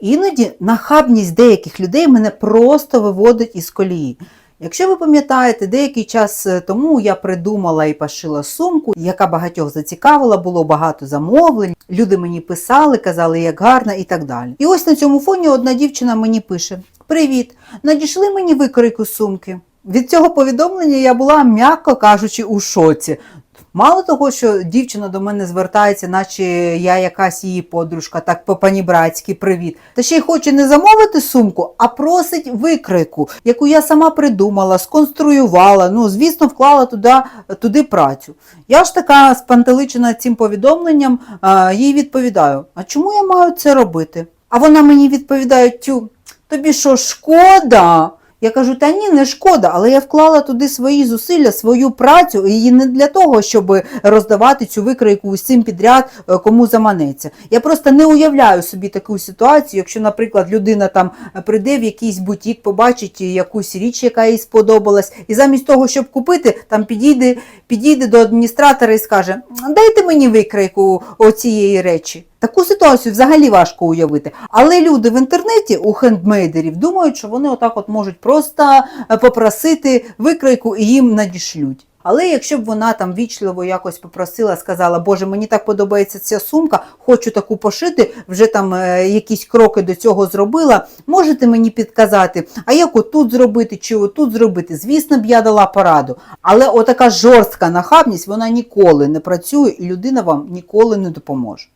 Іноді нахабність деяких людей мене просто виводить із колії. Якщо ви пам'ятаєте, деякий час е, тому я придумала і пошила сумку, яка багатьох зацікавила, було багато замовлень. Люди мені писали, казали, як гарно і так далі. І ось на цьому фоні одна дівчина мені пише: Привіт! Надійшли мені викройку сумки. Від цього повідомлення я була, м'яко кажучи, у шоці. Мало того, що дівчина до мене звертається, наче я якась її подружка, так по панібратськи привіт. Та ще й хоче не замовити сумку, а просить викройку, яку я сама придумала, сконструювала. Ну, звісно, вклала туди, туди працю. Я ж така спантеличена цим повідомленням, їй відповідаю: а чому я маю це робити? А вона мені відповідає: тю, тобі що, шкода? Я кажу, та ні, не шкода, але я вклала туди свої зусилля, свою працю, і не для того, щоб роздавати цю викройку усім підряд, е, кому заманеться. Я просто не уявляю собі таку ситуацію, якщо, наприклад, людина там прийде в якийсь бутік, побачить якусь річ, яка їй сподобалась, і замість того, щоб купити, там підійде, підійде до адміністратора і скаже: дайте мені викройку оцієї речі. Таку ситуацію взагалі важко уявити. Але люди в інтернеті у хендмейдерів думають, що вони отак от можуть просто е, попросити викройку і їм надішлють. Але якщо б вона там вічливо якось попросила, сказала, Боже, мені так подобається ця сумка, хочу таку пошити, вже там е, якісь кроки до цього зробила. Можете мені підказати, а як отут зробити чи отут зробити? Звісно б я дала пораду. Але отака жорстка нахабність вона ніколи не працює і людина вам ніколи не допоможе.